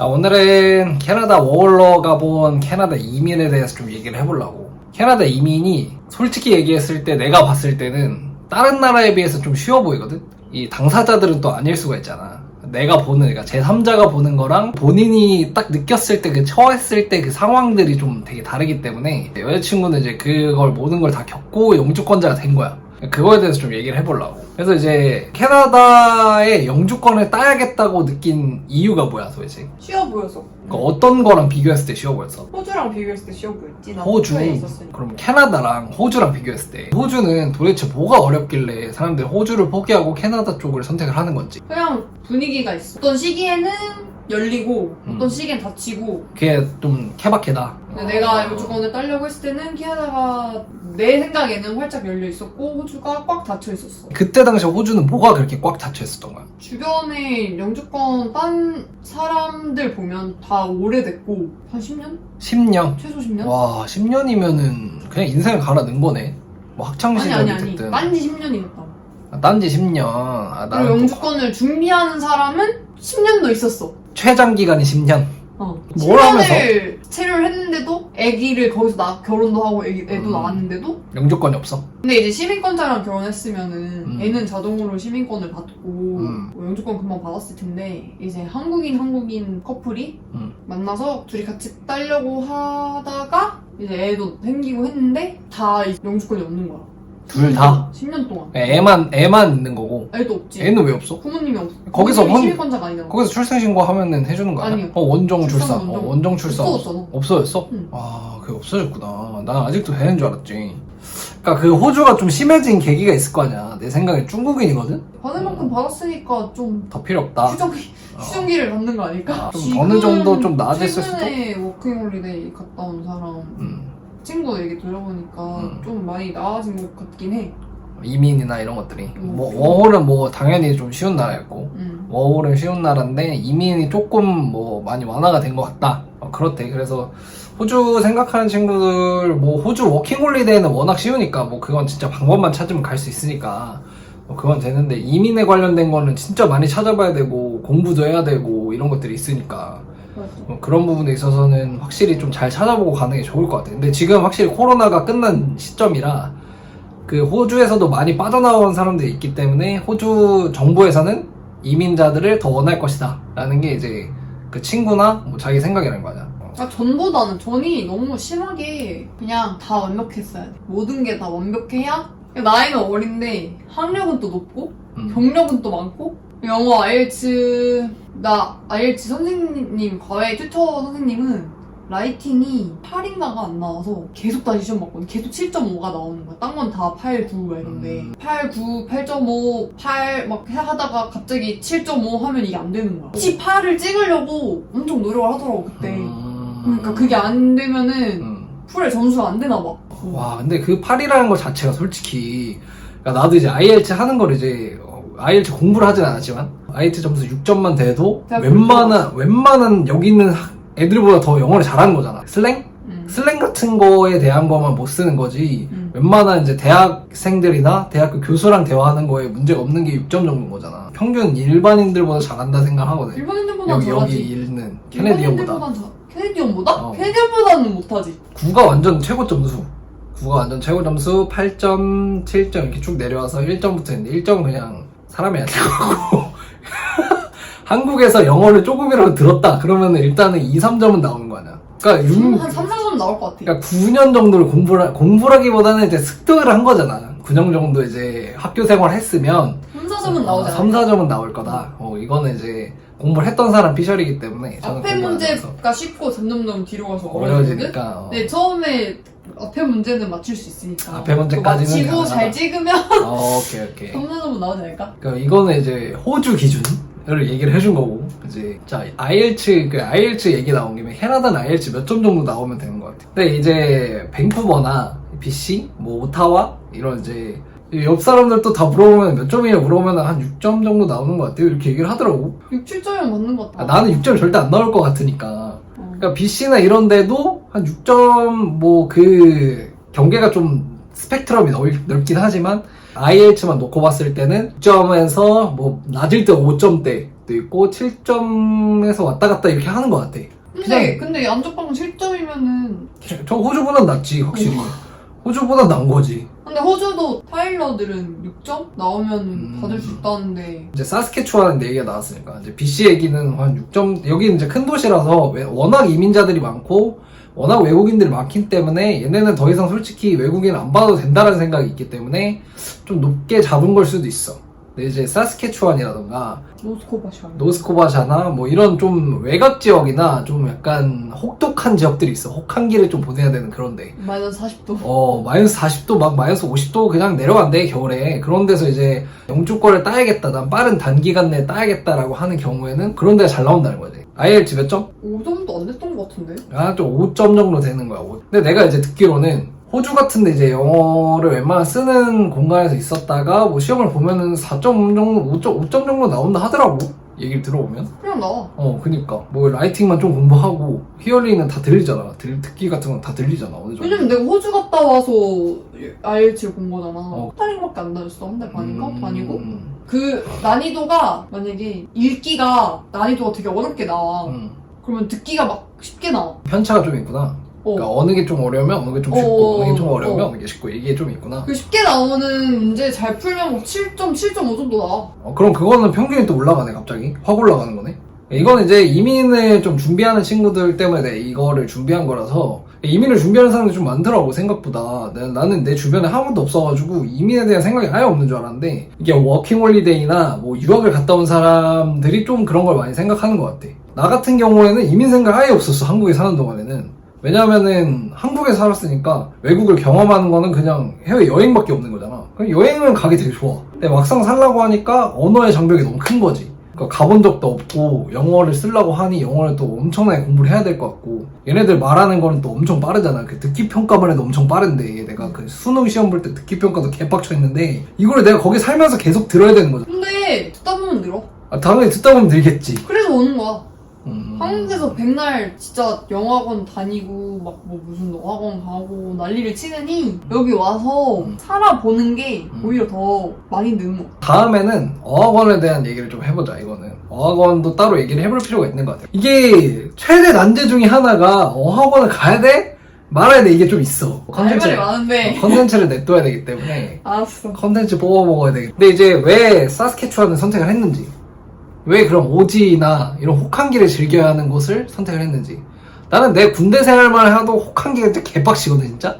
아, 오늘은 캐나다 워홀러 가 본 캐나다 이민에 대해서 좀 얘기를 해보려고. 캐나다 이민이 솔직히 얘기했을 때 내가 봤을 때는 다른 나라에 비해서 좀 쉬워 보이거든? 이 당사자들은 또 아닐 수가 있잖아. 내가 보는, 그러니까 제3자가 보는 거랑 본인이 딱 느꼈을 때 그 처했을 때 그 상황들이 좀 되게 다르기 때문에 여자친구는 이제 그걸 모든 걸 다 겪고 영주권자가 된 거야. 그거에 대해서 좀 얘기를 해보려고. 그래서 이제 캐나다의 영주권을 따야겠다고 느낀 이유가 뭐야 도대체? 쉬워 보여서 그러니까 어떤 거랑 비교했을 때 쉬워 보였어? 호주랑 비교했을 때 쉬워 보였지 나 호주. 호주에 있었으니까 그럼 캐나다랑 호주랑 비교했을 때 호주는 도대체 뭐가 어렵길래 사람들이 호주를 포기하고 캐나다 쪽을 선택을 하는 건지. 그냥 분위기가 있어 어떤 시기에는 열리고 음. 어떤 시기엔 닫히고 그게 좀 케바케다. 근데 내가 영주권을 따려고 했을 때는 캐나다가 내 생각에는 활짝 열려 있었고 호주가 꽉 닫혀 있었어 그때 당시 호주는 뭐가 그렇게 꽉 닫혀 있었던 거야? 주변에 영주권 딴 사람들 보면 다 오래됐고 한 10년? 10년? 최소 10년? 와, 10년이면은 그냥 인생을 갈아 넣은 거네. 뭐 아니 학창시절이 아니 아니 됐든. 딴지 10년이었다 아, 딴지 10년. 아, 그리고 또 영주권을 준비하는 사람은 10년도 있었어 최장 기간이 10년. 어. 뭘 하면서? 10년을 체류를 했는데도 아기를 거기서 나 결혼도 하고 애기, 애도 음. 낳았는데도 영주권이 없어. 근데 이제 시민권자랑 결혼했으면은 음. 애는 자동으로 시민권을 받고 음. 뭐 영주권 금방 받았을 텐데 이제 한국인 한국인 커플이 음. 만나서 둘이 같이 따려고 하다가 이제 애도 생기고 했는데 다 영주권이 없는 거야. 둘 다? 10년 동안. 애만, 애만 있는 거고. 애도 없지. 애는 왜 없어? 부모님이 없어. 거기서 혼- 시민권자가. 거기서 출생신고 하면은 해주는 거 아니야? 아니요. 어, 원정 출산. 출산, 어, 원정. 원정 출산. 없어졌잖아. 없어졌어? 응. 아, 그게 없어졌구나. 난 아직도 되는 줄 알았지. 그니까 그 호주가 좀 심해진 계기가 있을 거 아니야. 내 생각엔 중국인이거든? 받을 만큼 받았으니까 좀 더 필요 없다. 휴정기, 어. 휴정기를 갖는 거 아닐까? 아, 좀 어느 정도 좀 나아졌을 수도? 최근에 워킹홀리데이 갔다 온 사람 음, 친구 얘기 들어보니까 음. 좀 많이 나아진 것 같긴 해. 이민이나 이런 것들이. 음. 뭐, 워홀은 뭐 당연히 좀 쉬운 나라였고. 음. 워홀은 쉬운 나라인데 이민이 조금 뭐 많이 완화가 된 것 같다. 어, 그렇대. 그래서 호주 생각하는 친구들 뭐 호주 워킹홀리데이는 워낙 쉬우니까 뭐 그건 진짜 방법만 찾으면 갈 수 있으니까 뭐 그건 되는데 이민에 관련된 거는 진짜 많이 찾아봐야 되고 공부도 해야 되고 이런 것들이 있으니까 그런 부분에 있어서는 확실히 좀 잘 찾아보고 가는 게 좋을 것 같아요. 근데 지금 확실히 코로나가 끝난 시점이라 그 호주에서도 많이 빠져나온 사람들이 있기 때문에 호주 정부에서는 이민자들을 더 원할 것이다. 라는 게 이제 그 친구나 뭐 자기 생각이라는 거 아니야. 어. 아, 전보다는 전이 너무 심하게 그냥 다 완벽했어야 돼. 모든 게 다 완벽해야 나이는 어린데 학력은 또 높고 음. 경력은 또 많고 영어 아이엘츠 나 아이엘츠 선생님 과외 튜터 선생님은 라이팅이 8인가가 안 나와서 계속 다시 시험 봤거든 계속 7.5가 나오는 거야 딴 건 다 8, 9 막 이런데 음. 8, 9, 8.5, 8 막 하다가 갑자기 7.5 하면 이게 안 되는 거야 18을 찍으려고 엄청 노력을 하더라고 그때 음. 그러니까 그게 안 되면은 음. 풀에 점수가 안 되나 봐 와, 근데 그 8이라는 것 자체가 솔직히 그러니까 나도 이제 IELTS 하는 걸 이제 어, IELTS 공부를 하진 않았지만 IELTS 점수 6점만 돼도 웬만한 웬만한 여기 있는 학- 애들보다 더 영어를 잘하는 거잖아. 슬랭? 음. 슬랭 같은 거에 대한 거만 못 쓰는 거지. 음. 웬만한 이제 대학생들이나 대학교 교수랑 대화하는 거에 문제가 없는 게 6점 정도인 거잖아. 평균 일반인들보다 잘한다 생각하거든. 일반인들보다 여기 여기 잘하지 읽는 캐네디언보다. 캐네디언보다? 어. 캐네디언보다는 못하지 9가 완전 최고 점수. 9가 완전 최고 점수 8점, 7점 이렇게 쭉 내려와서 1점부터 있는데 1점은 그냥 사람이 안 되고 한국에서 영어를 조금이라도 들었다 그러면 일단은 2, 3점은 나오는 거 아니야. 그러니까 6, 한 3, 4점 나올 것 같아 그러니까 9년 정도를 공부를 하- 공부라기보다는 이제 습득을 한 거잖아. 9년 정도 이제 학교 생활 했으면 3, 4점은 나오지 3, 않아 4점은 나올 거다. 어, 이거는 이제 공부를 했던 사람 피셜이기 때문에 저는 앞에 공부를 안 해서 문제가 쉽고 점점점 뒤로 가서 어려워지거든? 어려워지니까 어. 네 처음에 앞에 문제는 맞출 수 있으니까 앞에 문제까지는 또 맞히고 가능하다. 잘 찍으면 어, 오케이 오케이. 3, 4점은 나오지 않을까? 그러니까 이거는 이제 호주 기준을 얘기를 해준 거고 이제 자 IELTS 그 IELTS 얘기 나온 김에 캐나다는 IELTS 몇 점 정도 나오면 되는 것 같아. 근데 이제 밴쿠버나 BC 뭐 오타와 이런 이제 옆 사람들도 다 물어보면 몇 점이냐 물어보면 한 6점 정도 나오는 것 같아요. 이렇게 얘기를 하더라고. 6, 7점이면 맞는 것 아, 같다 나는 6점 절대 안 나올 것 같으니까. 어. 그러니까 BC나 이런 데도 한 6점 뭐 그 경계가 좀 스펙트럼이 넓, 넓긴 하지만 IELTS만 놓고 봤을 때는 6점에서 뭐 낮을 때 5점대 적도 있고 7점에서 왔다 갔다 이렇게 하는 것 같아. 근데 근데 안적방 7점이면은 저 호주보단 낫지 확실히. 호주보다 나은 거지. 근데 호주도 타일러들은 6점 나오면 음. 받을 수 있다는데 이제 사스케추안 얘기가 나왔으니까 이제 BC 얘기는 한 6점 여기는 이제 큰 도시라서 왜- 워낙 이민자들이 많고 워낙 외국인들이 많기 때문에 얘네는 더 이상 솔직히 외국인 안 받아도 된다는 생각이 있기 때문에 좀 높게 잡은 걸 수도 있어. 근데 이제 사스케추안이라던가 노스코바시 아니야? 노스코바샤나 뭐 이런 좀 외곽 지역이나 좀 약간 혹독한 지역들이 있어. 혹한기를 좀 보내야 되는 그런데. 마이너스 40도 어, 마이너스 40도, 막 마이너스 50도 그냥 내려간대, 겨울에. 그런 데서 이제 영주권을 따야겠다, 난 빠른 단기간 내에 따야겠다라고 하는 경우에는 그런 데가 잘 나온다는 거지. IELTS 몇 점? 5점도 안 됐던 것 같은데? 아, 좀 5점 정도 되는 거야. 오- 근데 내가 이제 듣기로는 호주 같은데 이제 영어를 웬만한 쓰는 공간에서 있었다가 뭐 시험을 보면은 4점 정도, 5점, 5점 정도 나온다 하더라고. 얘기를 들어보면. 그냥 나와 어, 그니까. 뭐 라이팅만 좀 공부하고 히어링은 다 들리잖아. 들, 듣기 같은 건 다 들리잖아. 어느 정도. 왜냐면 내가 호주 갔다 와서 IELTS 본 거잖아 어. 파링밖에 안 다녔어 한 달 반인가? 음, 반이고 음, 그 난이도가 만약에 읽기가 난이도가 되게 어렵게 나와 음. 그러면 듣기가 막 쉽게 나와 편차가 좀 있구나. 어. 그러니까 어느 게 좀 어려우면 어느 게좀 어, 쉽고 어, 느 게좀 어, 어려우면 어. 어 느 게 쉽고 이게 좀 있구나. 그 쉽게 나오는 문제 잘 풀면 뭐 7점, 7.5 정도 나와 어, 그럼 그거는 평균이 또 올라가네 갑자기 확 올라가는 거네. 이거는 이제 이민을 좀 준비하는 친구들 때문에 이거를 준비한 거라서 이민을 준비하는 사람들이 좀 많더라고 생각보다 나- 나는 내 주변에 한 번도 없어가지고 이민에 대한 생각이 아예 없는 줄 알았는데 이게 워킹홀리데이나 뭐 유학을 갔다 온 사람들이 좀 그런 걸 많이 생각하는 것 같아 나 같은 경우에는 이민 생각 아예 없었어 한국에 사는 동안에는 왜냐면은 한국에 살았으니까 외국을 경험하는 거는 그냥 해외 여행밖에 없는 거잖아. 그럼 여행은 가기 되게 좋아. 근데 막상 살라고 하니까 언어의 장벽이 너무 큰 거지. 그러니까 가본 적도 없고 영어를 쓰려고 하니 영어를 또 엄청나게 공부를 해야 될 것 같고 얘네들 말하는 거는 또 엄청 빠르잖아. 그 듣기 평가만 해도 엄청 빠른데 내가 그 수능 시험 볼 때 듣기 평가도 개빡쳐 있는데 이거를 내가 거기 살면서 계속 들어야 되는 거죠 근데 듣다 보면 늘어. 아, 당연히 듣다 보면 늘겠지. 그래서 오는 거야 음. 한국에서 백날 진짜 영어학원 다니고 막 뭐 무슨 어학원 가고 난리를 치느니 여기 와서 음. 살아보는 게 음. 오히려 더 많이 느는 거 다음에는 어학원에 대한 얘기를 좀 해보자 이거는. 어학원도 따로 얘기를 해볼 필요가 있는 것 같아요. 이게 최대 난제 중에 하나가 어학원을 가야 돼? 말아야 돼? 이게 좀 있어. 할 말이 컨텐츠를 많은데. 어, 컨텐츠를 냅둬야 되기 때문에 알았어. 컨텐츠 뽑아 먹어야 되겠다 근데 이제 왜 사스케추안을 선택을 했는지 왜 그런 오지나 이런 혹한기를 즐겨야 하는 곳을 선택을 했는지. 나는 내 군대 생활만 해도 혹한기가 진짜 개빡치거든 진짜?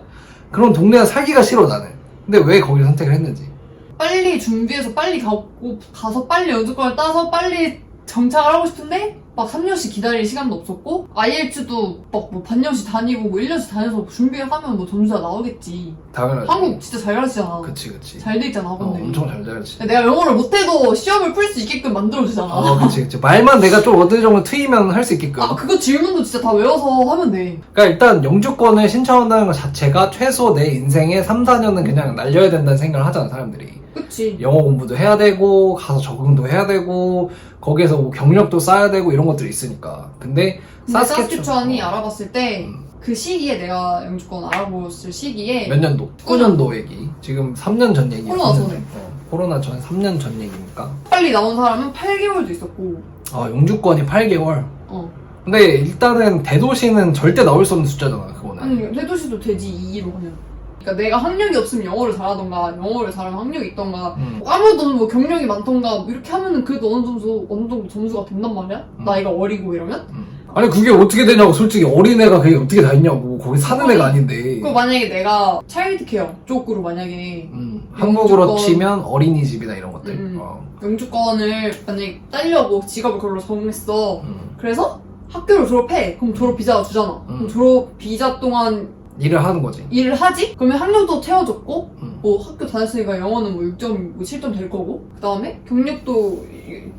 그런 동네에 살기가 싫어 나는. 근데 왜 거기를 선택을 했는지. 빨리 준비해서 빨리 가고 가서 빨리 연주권을 따서 빨리 정착을 하고 싶은데 막 3년씩 기다릴 시간도 없었고 IELTS도 막뭐 반년씩 다니고 뭐 1년씩 다녀서 준비하면 뭐 점수가 나오겠지. 당연하지. 한국 진짜 잘 가르치잖아. 그치 그치. 잘 돼 있잖아 어, 학원들이. 엄청 잘 되지 내가 영어를 못해도 시험을 풀 수 있게끔 만들어주잖아. 어 그치 그치. 말만 내가 좀 어느 정도 트이면 할 수 있게끔. 아 그거 질문도 진짜 다 외워서 하면 돼. 그러니까 일단 영주권을 신청한다는 것 자체가 최소 내 인생에 3, 4년은 그냥 날려야 된다는 생각을 하잖아 사람들이 그치. 영어 공부도 해야 되고 가서 적응도 해야 되고 거기에서 뭐 경력도 쌓아야 되고 이런 것들이 있으니까. 근데 근데 사스케추- 사스케추안이 어. 알아봤을 때 음. 그 시기에 내가 영주권 알아봤을 시기에 몇 년도? 9년도 얘기. 지금 3년 전 얘기 코로나 전에. 어, 코로나 전 3년 전 얘기니까. 빨리 나온 사람은 8개월도 있었고. 아 영주권이 8개월? 어. 근데 일단은 대도시는 절대 나올 수 없는 숫자잖아 그거는. 아니 대도시도 되지 2로 하면 그러니까 내가 학력이 없으면 영어를 잘하던가 영어를 잘하면 학력이 있던가 음. 아무도 뭐 경력이 많던가 뭐 이렇게 하면은 그래도 어느 정도 어느 정도 점수가 된단 말이야 음. 나이가 어리고 이러면 음. 아니 그게 어떻게 되냐고 솔직히 어린애가 그게 어떻게 다 있냐고 거기 사는 애가 아닌데 그 만약에 내가 차일드 케어 쪽으로 만약에 음, 한국으로 치면 어린이집이나 이런 것들 음. 어. 영주권을 만약에 따려고 직업을 그걸로 정했어 음. 그래서 학교를 졸업해 그럼 졸업 비자가 주잖아 음. 그럼 졸업 비자 동안 일을 하는 거지 일을 하지? 그러면 학력도 채워줬고 음. 뭐 학교 다녔으니까 영어는 뭐 6점, 뭐 7점 될 거고 그 다음에 경력도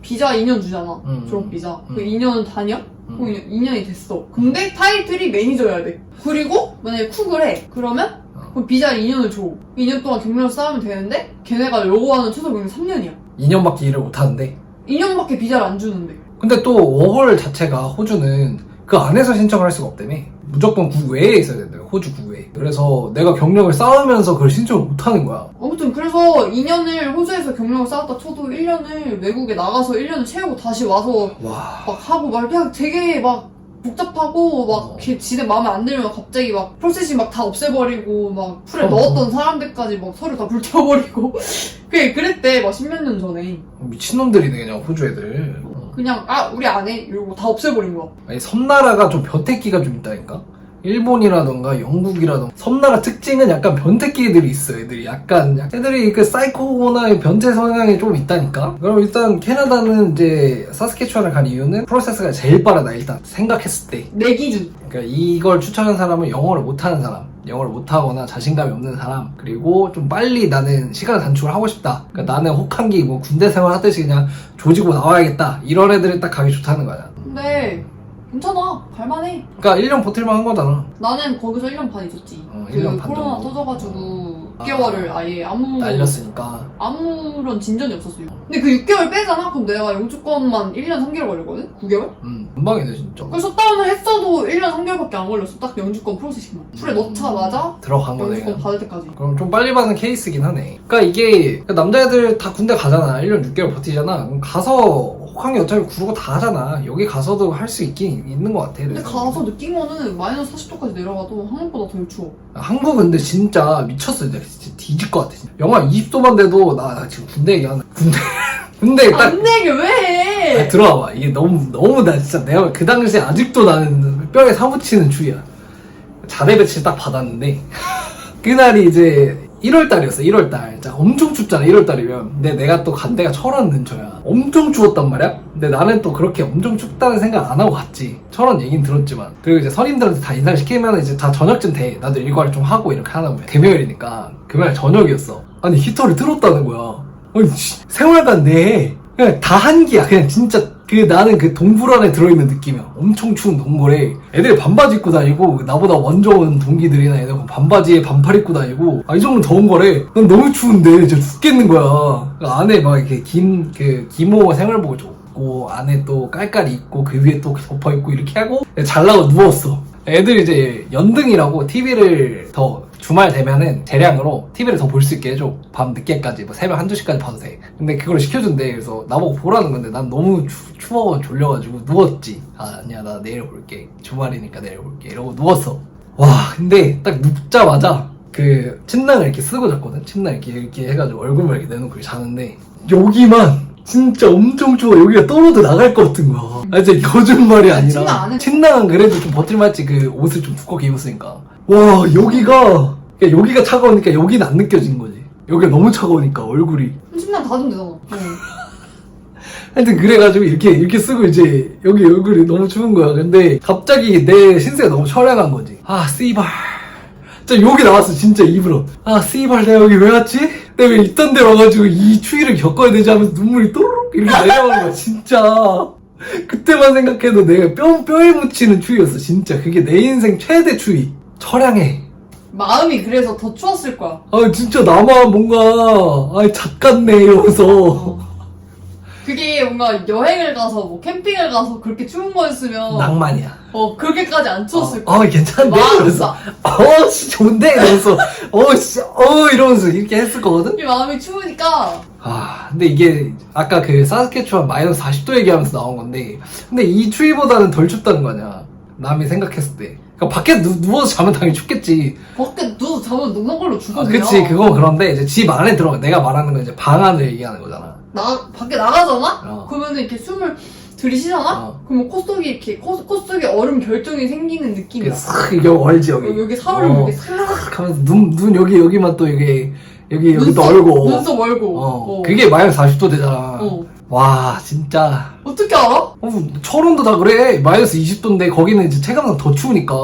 비자 2년 주잖아 음. 졸업 비자 음. 그 2년 다녀? 음. 그럼 2년 이 됐어 근데 타이틀이 매니저여야 돼 그리고 만약에 쿡을 해 그러면 어. 그럼 비자 2년을 줘 2년 동안 경력을 쌓으면 되는데 걔네가 요구하는 최소 경력 3년이야 2년밖에 일을 못 하는데 2년밖에 비자를 안 주는데 근데 또 워홀 자체가 호주는 그 안에서 신청을 할 수가 없다며. 무조건 국외에 있어야 된대요. 호주 국외에. 그래서 내가 경력을 쌓으면서 그걸 신청을 못 하는 거야. 아무튼 그래서 2년을 호주에서 경력을 쌓았다 쳐도 1년을 외국에 나가서 1년을 채우고 다시 와서 와. 막 하고 막 그냥 되게 막 복잡하고 막 어. 걔 지네 마음에 안 들면 갑자기 막 프로세싱 막 다 없애버리고 막 풀에 어. 넣었던 사람들까지 막 서류 다 불태워버리고 그게 그랬대 막 십몇 년 전에 미친놈들이네, 그냥 호주 애들. 어. 그냥 아 우리 안 해 이러고 다 없애버린 거야 아니, 섬나라가 좀 변태기가 좀 있다니까? 일본이라던가 영국이라던가 섬나라 특징은 약간 변태기들이 있어 애들이. 약간 애들이 그 사이코나 변태 성향이 좀 있다니까? 그럼 일단 캐나다는 이제 사스케추안을 간 이유는 프로세스가 제일 빠르다 일단. 생각했을 때. 내 기준. 그러니까 이걸 추천한 사람은 영어를 못하는 사람, 영어를 못하거나 자신감이 없는 사람, 그리고 좀 빨리 나는 시간 단축을 하고 싶다. 그러니까 나는 혹한기 뭐 군대 생활 하듯이 그냥 조지고 나와야겠다. 이런 애들이 딱 가기 좋다는 거야. 근데 괜찮아 갈만해 그러니까 1년 버틸만 한 거잖아. 나는 거기서 1년 반 있었지 어, 그 1년 반 코로나 정도. 터져가지고 아. 6개월을 아예 아무 날렸으니까. 아무런 진전이 없었어요 근데 그 6개월 빼잖아? 그럼 내가 영주권만 1년 3개월 걸렸거든? 9개월? 음, 금방이네 진짜. 그래서 셧다운을 했어도 1년 3개월밖에 안 걸렸어. 딱 영주권 프로세싱만. 풀에 음. 넣자마자 들어간 거네. 영주권 그냥. 받을 때까지. 그럼 좀 빨리 받는 케이스긴 하네. 그러니까 이게 그러니까 남자애들 다 군대 가잖아. 1년 6개월 버티잖아. 그럼 가서 혹한기 어차피 구르고 다 하잖아. 여기 가서도 할 수 있긴 있는 것 같아. 근데 그래서. 가서 느낀 거는 마이너스 40도까지 내려가도 한국보다 덜 추워. 한국 근데 진짜 미쳤어. 진짜, 진짜 뒤질 것 같아. 진짜. 영하 20도만 돼도 나, 나 지금 군대 얘기하는 군대 군대 딱 안 내게 왜 해? 아, 들어와봐. 이게 너무 너무 나 진짜 내가 그 당시에 아직도 나는 뼈에 사무치는 추위야. 자대 배치 딱 받았는데 그날이 이제 1월 달이었어. 1월 달. 진짜 엄청 춥잖아. 1월 달이면. 근데 내가 또 간 데가 철원 근처야. 엄청 추웠단 말이야. 근데 나는 또 그렇게 엄청 춥다는 생각 안 하고 갔지. 철원 얘긴 들었지만. 그리고 이제 선임들한테 다 인사를 시키면 이제 다 저녁쯤 돼. 나도 일과를 좀 하고 이렇게 하나 보면. 금요일이니까. 금요일 저녁이었어. 아니 히터를 틀었다는 거야. 아니 씨, 생활관 내에 그냥 다 한기야. 그냥 진짜 그 나는 그 동굴 안에 들어있는 느낌이야. 엄청 추운 동굴에 애들이 반바지 입고 다니고 나보다 먼저 온 동기들이나 애들 반바지에 반팔 입고 다니고 아 이 정도 더운 거래. 난 너무 추운데 진짜 죽겠는 거야. 그 안에 막 이렇게 긴 그 기모 생활복을 줬고 안에 또 깔깔이 입고 그 위에 또 덮어 입고 이렇게 하고 잘라고 누웠어. 애들 이제 연등이라고 TV를 더 주말 되면은 대량으로 TV를 더 볼 수 있게 해줘. 밤 늦게까지, 뭐 새벽 한두 시까지 봐도 돼. 근데 그걸 시켜준대. 그래서 나보고 보라는 건데 난 너무 추, 추워 졸려가지고 누웠지. 아, 아니야, 나 내일 볼게. 주말이니까 내일 볼게. 이러고 누웠어. 와, 근데 딱 눕자마자 그 침낭을 이렇게 쓰고 잤거든? 침낭 이렇게, 이렇게 해가지고 얼굴만 이렇게 내놓고 자는데 여기만 진짜 엄청 추워. 여기가 떨어져 나갈 것 같은 거야. 아, 진짜 거짓말이 아니라. 침낭 안에 침낭은 그래도 좀 버틸만했지. 그 옷을 좀 두껍게 입었으니까. 와, 여기가, 그러니까 여기가 차가우니까 여기는 안 느껴진 거지. 여기가 너무 차가우니까 얼굴이. 닫으면 되잖아. 어. 하여튼 그래가지고 이렇게 이렇게 쓰고 이제 여기 얼굴이 너무 추운 거야. 근데 갑자기 내 신세가 너무 처량한 거지. 아 씨발. 진짜 욕이 나왔어 진짜 입으로. 아 씨발 내가 여기 왜 왔지? 내가 왜 이딴 데 와가지고 이 추위를 겪어야 되지 하면서 눈물이 또르륵 이렇게 내려오는 거야 진짜. 그때만 생각해도 내가 뼈, 뼈에 묻히는 추위였어 진짜. 그게 내 인생 최대 추위. 처량해. 마음이 그래서 더 추웠을 거야. 아 진짜 나만 뭔가 아 작같네 이러면서. 어. 그게 뭔가 여행을 가서 뭐 캠핑을 가서 그렇게 추운 거였으면 낭만이야. 어 그렇게까지 안 추웠을 거야. 어, 어 괜찮은데? 마음 이러면서 어, 씨, 좋은데? 이러면서, 어, 씨, 어, 이러면서 이렇게 했을 거거든? 이 마음이 추우니까 아, 근데 이게, 아까 그 사스케추안 마이너스 40도 얘기하면서 나온 건데, 근데 이 추위보다는 덜 춥다는 거 아니야. 남이 생각했을 때. 그러니까 밖에 누, 누워서 자면 당연히 춥겠지. 밖에 누워 자면 녹는 걸로 죽어 아, 그냥. 그치, 그건 그런데, 이제 집 안에 들어가. 내가 말하는 건 이제 방 안을 얘기하는 거잖아. 나 밖에 나가잖아? 어. 그러면 이렇게 숨을 들이쉬잖아? 어. 그러면 코 속에 이렇게 코, 코 속에 얼음 결정이 생기는 느낌이야. 싹, 이게 얼지, 여기. 어, 여기 살얼음 어. 이렇게 싹싹 하면서 눈, 눈 여기, 여기만 또 이게, 여기, 여기 또 얼고. 눈썹 얼고. 어. 어. 그게 마이너스 40도 되잖아. 어. 와, 진짜. 어떻게 알아? 어, 철원도 다 그래. 마이너스 20도인데 거기는 이제 체감상 더 추우니까.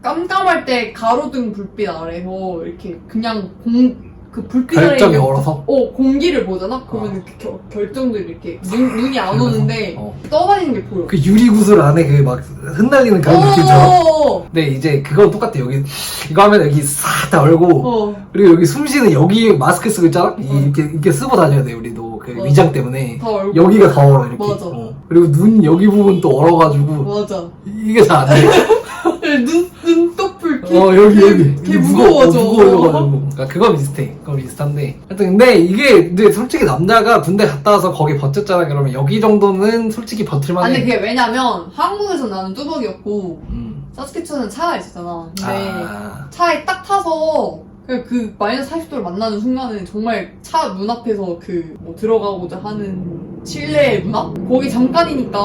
깜깜할 때 가로등 불빛 아래서 이렇게 그냥 공 그 불빛 아래 결정이 얼어서 어 공기를 보잖아? 그러면 이렇게 결, 결정들이 이렇게 눈, 눈이 안 오는데 어. 떠다니는 게 보여 그 유리구슬 안에 그 막 흩날리는 그런 느낌처럼 어, 근데 이제 그건 똑같아 여기 이거 하면 여기 싹 다 얼고 어. 그리고 여기 숨 쉬는 여기 마스크 쓰고 있잖아 이- 어. 이렇게 이렇게 쓰고 다녀야 돼 우리도 그 맞아. 위장 때문에 다 얼고 여기가 다 얼어 이렇게 맞아. 어. 그리고 눈 여기 부분 또 얼어가지고 맞아 이게 잘 안 돼 눈, 눈꺼풀 개, 어 여기 개- 여기. 개 이게 무거워 무거워져. 무거워져가지고. 그러니까 그거 비슷해. 그거 비슷한데. 하여튼 근데 이게 근데 솔직히 남자가 군대 갔다 와서 거기 버텼잖아 그러면 여기 정도는 솔직히 버틸만해. 아니 그게 왜냐면 한국에서 나는 뚜벅이었고 음. 사스케추는 차가 있었잖아. 근데 아. 차에 딱 타서 그냥 그 마이너스 40도를 만나는 순간은 정말 차 문 앞에서 그 뭐 들어가고자 하는 실내의 문 앞? 거기 잠깐이니까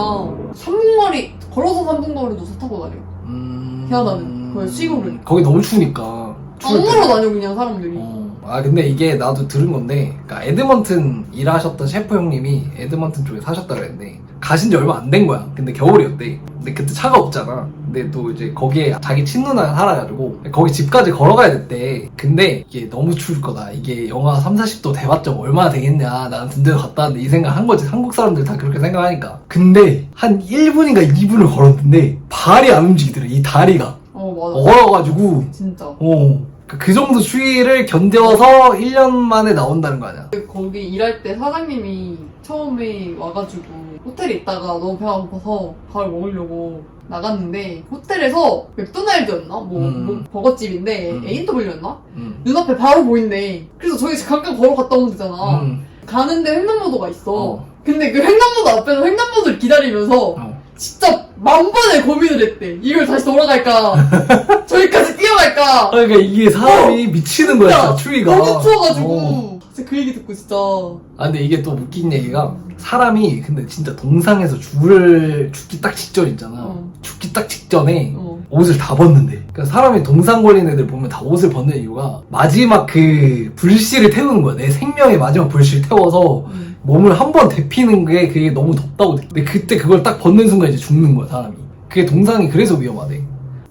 3분 거리 걸어서 3분 거리도 차 타고 다녀. 음... 희한하네. 거기 시골은. 거기 너무 추우니까. 추울 때. 악물어 다녀 그냥 사람들이. 어. 아 근데 이게 나도 들은 건데 그러니까 에드먼튼 일하셨던 셰프 형님이 에드먼튼 쪽에 사셨다 그랬는데 가신 지 얼마 안 된 거야. 근데 겨울이었대. 근데 그때 차가 없잖아. 근데 또 이제 거기에 자기 친누나가 살아가지고 거기 집까지 걸어가야 됐대. 근데 이게 너무 추울 거다. 이게 영하 3, 40도 대봤자 얼마나 되겠냐. 나는 군대도 갔다 왔는데 이 생각 한 거지. 한국 사람들 다 그렇게 생각하니까. 근데 한 1분인가 2분을 걸었는데 발이 안 움직이더래 이 다리가. 어 맞아 얼어가지고 진짜 어. 그- 그 정도 추위를 견뎌서 1년 만에 나온다는 거 아니야? 거기 일할 때 사장님이 처음에 와가지고 호텔에 있다가 너무 배가 고파서 밥을 먹으려고 나갔는데 호텔에서 맥도날드였나? 뭐, 음. 뭐 버거집인데 음. A&W였나? 응. 눈앞에 바로 보인대 그래서 저희 잠깐 걸어갔다 오면 되잖아 응. 가는데 횡단보도가 있어 어. 근데 그 횡단보도 앞에서 횡단보도를 기다리면서 어. 진짜 만번에 고민을 했대 이걸 다시 돌아갈까 저기까지 뛰어갈까 그러니까 이게 사람이 미치는 거야, 진짜 추위가. 너무 추워가지고 어. 진짜 그 얘기 듣고 진짜 아, 근데 이게 또 웃긴 얘기가 사람이 근데 진짜 동상에서 죽을 죽기 딱 직전 있잖아. 어. 죽기 딱 직전에 어. 옷을 다 벗는데. 그러니까 사람이 동상 걸린 애들 보면 다 옷을 벗는 이유가 마지막 그 불씨를 태우는 거야. 내 생명의 마지막 불씨를 태워서 음. 몸을 한 번 데피는 게 그게 너무 덥다고. 근데 그때 그걸 딱 벗는 순간 이제 죽는 거야 사람이. 그게 동상이 그래서 위험하대.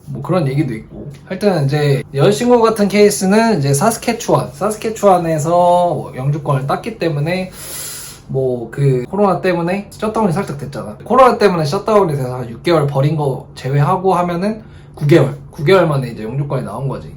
뭐 그런 얘기도 있고. 하여튼 이제 여자친구 같은 케이스는 이제 사스케추안. 사스케추안에서 영주권을 땄기 때문에 뭐 그 코로나 때문에 셧다운이 살짝 됐잖아. 코로나 때문에 셧다운이 돼서 한 6개월 버린 거 제외하고 하면은 9개월. 9개월 만에 이제 영주권이 나온 거지.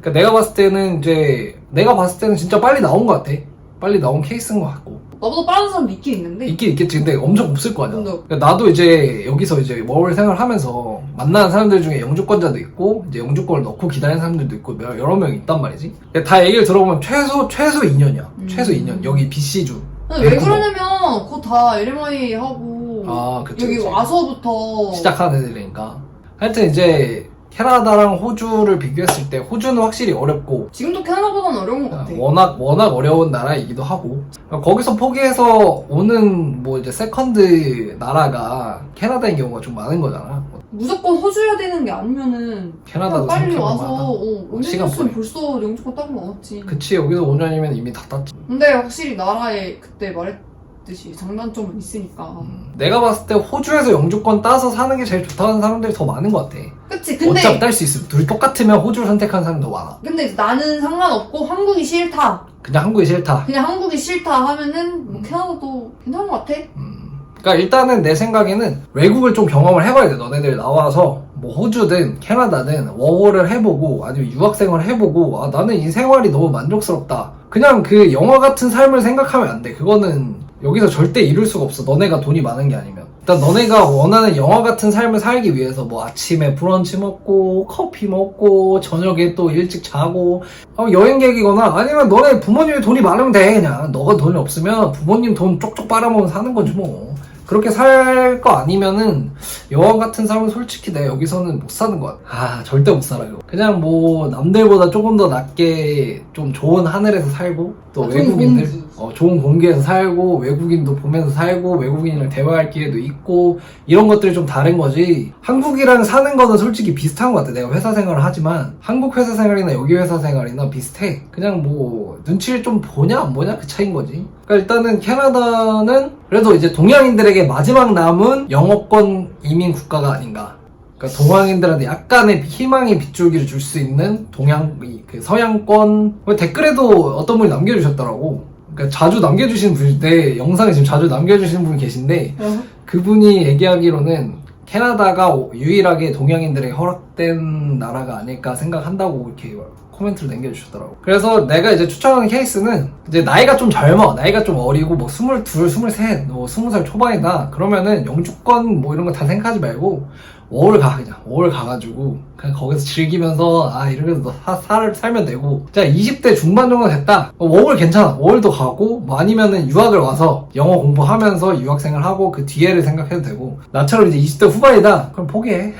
그러니까 내가 봤을 때는 이제 내가 봤을 때는 진짜 빨리 나온 것 같아. 빨리 나온 케이스인 것 같고 나보다 빠른 사람도 있긴 있는데 있긴 있겠지. 근데 엄청 없을 거 아니야. 근데- 그러니까 나도 이제 여기서 이제 워홀 생활하면서 만나는 사람들 중에 영주권자도 있고 이제 영주권을 넣고 기다리는 사람들도 있고 몇- 여러 명 있단 말이지. 그러니까 다 얘기를 들어보면 최소 최소 2년이야. 음. 최소 2년. 여기 BC주. 근데 왜. 그러냐면 그거 다 LMI 하고 아, 그치, 여기 그치. 와서부터 시작하는 애들이니까. 하여튼 이제 캐나다랑 호주를 비교했을 때 호주는 확실히 어렵고 지금도 캐나다보다는 어려운 것 같아 워낙 워낙 어려운 나라이기도 하고 거기서 포기해서 오는 뭐 이제 세컨드 나라가 캐나다인 경우가 좀 많은 거잖아. 무조건 호주여야 되는 게 아니면은 캐나다도 빨리 생각해보면 와서 많아. 어, 5년 시간 했으면 보내. 벌써 영주권 따고 나왔지 그치 여기서 5년이면 이미 다 땄지. 근데 확실히 나라에 그때 말했 듯이 장단점은 있으니까 음, 내가 봤을 때 호주에서 영주권 따서 사는 게 제일 좋다는 사람들이 더 많은 것 같아. 그치 근데 어차피 딸 수 있으면 둘이 똑같으면 호주를 선택하는 사람이 더 많아. 근데 나는 상관없고 한국이 싫다 그냥 한국이 싫다. 그냥 한국이 싫다 하면은 뭐 음. 캐나다도 괜찮은 것 같아 음. 그러니까 일단은 내 생각에는 외국을 좀 경험을 해봐야 돼. 너네들 나와서 뭐 호주든 캐나다든 워홀을 해보고 아니면 유학생활을 해보고 아 나는 이 생활이 너무 만족스럽다. 그냥 그 영화 같은 삶을 생각하면 안 돼. 그거는 여기서 절대 이룰 수가 없어. 너네가 돈이 많은 게 아니면. 일단 너네가 원하는 영화 같은 삶을 살기 위해서 뭐 아침에 브런치 먹고 커피 먹고 저녁에 또 일찍 자고 어, 여행객이거나 아니면 너네 부모님이 돈이 많으면 돼 그냥 너가 돈이 없으면 부모님 돈 쪽쪽 빨아먹으면 사는 거지 뭐 그렇게 살 거 아니면은 여왕 같은 삶은 솔직히 내가 여기서는 못 사는 것 같아 아 절대 못 살아요 그냥 뭐 남들보다 조금 더 낮게 좀 좋은 하늘에서 살고 또 아, 외국인들. 어, 좋은 공기에서 살고 외국인도 보면서 살고 외국인이랑 대화할 기회도 있고 이런 것들이 좀 다른 거지. 한국이랑 사는 거는 솔직히 비슷한 것 같아. 내가 회사 생활을 하지만. 한국 회사 생활이나 여기 회사 생활이나 비슷해. 그냥 뭐 눈치를 좀 보냐 안 보냐? 그 차이인 거지. 그러니까 일단은 캐나다는 그래도 이제 동양인들에게 마지막 남은 영어권 이민 국가가 아닌가. 그러니까 동양인들한테 약간의 희망의 빗줄기를 줄 수 있는 동양 이- 그 서양권. 댓글에도 어떤 분이 남겨주셨더라고. 그러니까 자주 남겨주시는 분이 내 영상에 지금 자주 남겨주시는 분이 계신데 그분이 얘기하기로는 캐나다가 유일하게 동양인들에게 허락된 나라가 아닐까 생각한다고 이렇게 코멘트를 남겨주셨더라고. 그래서 내가 이제 추천하는 케이스는 이제 나이가 좀 젊어, 나이가 좀 어리고 뭐 22, 23, 뭐 20살 초반이다. 그러면은 영주권 뭐 이런 거 다 생각하지 말고 워홀 가 그냥. 워홀 가가지고 그냥 거기서 즐기면서 아 이러면서 사, 살, 살면 되고. 자 20대 중반 정도 됐다. 어, 워홀 괜찮아. 워홀도 가고 뭐 아니면은 유학을 와서 영어 공부하면서 유학생을 하고 그 뒤에를 생각해도 되고. 나처럼 이제 20대 후반이다. 그럼 포기해.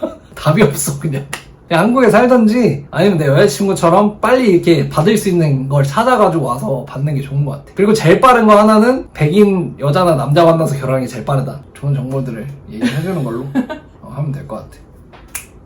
답이 없어 그냥. 한국에 살던지 아니면 내 여자친구처럼 빨리 이렇게 받을 수 있는 걸 찾아가지고 와서 받는 게 좋은 것 같아. 그리고 제일 빠른 거 하나는 백인 여자나 남자 만나서 결혼하는 게 제일 빠르다. 좋은 정보들을 얘기해주는 걸로. 어, 하면 될 것 같아.